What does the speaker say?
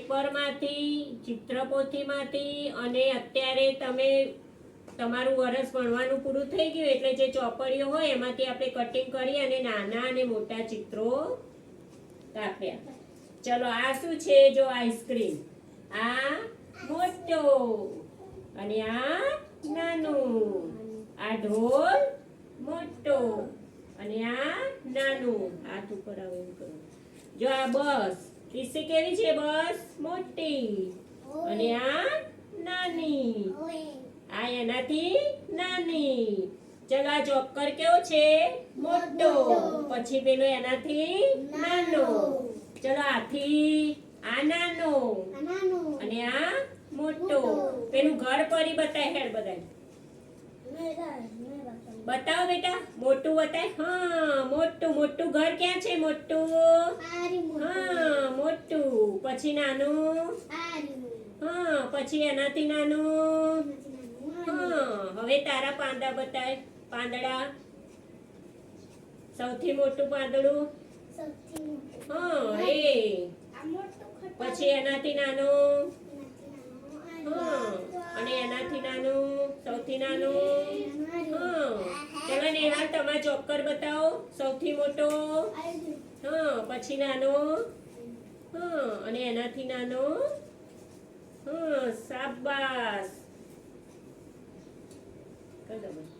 પેપરમાંથી, ચિત્રપોથીમાંથી અને અત્યારે તમે તમારું વરસ ભણવાનું પૂરું થઈ ગયું એટલે જે ચોપડીઓ હોય એમાંથી આપણે કટિંગ કરી અને નાના અને મોટા ચિત્રો કાપ્યા ચલો, આ શું છે? જો આઈસ્ક્રીમ આ મોટો અને આ નાનું. આ ઢોલ મોટો અને આ નાનું. હાથ ઉપર આવે જો આ બસ. ટીસી કેવી છે બસ? મોટી. અને આ નાની. આ એનાથી નાની. ચલો આ ચોક્કર કેવો છે? મોટો. પછી પેલો એનાથી નાનો. ચલો આથી આ નાનો. અને આ મોટો. પેલું ઘર પરી બતાય હેડ બધાય. બતાવો બેટા. મોટું બતાય. હા મોટું મોટું ઘર ક્યાં છે? મોટું. હા મોટું પછી નાનું. હા, પછી એનાથી નાનું. હવે તારા પાંદડા બતાય, પાંદડા. સૌથી મોટું પાંદડું? હા, એ. પછી એનાથી નાનું. હા, અને એનાથી નાનું, સૌથી નાનું. હા, ચલો નેહાલ ચોક્કર બતાવો, સૌથી મોટો. હા, પછી નાનો. હા અને એનાથી નાનો હા સાબાસ કરી દો.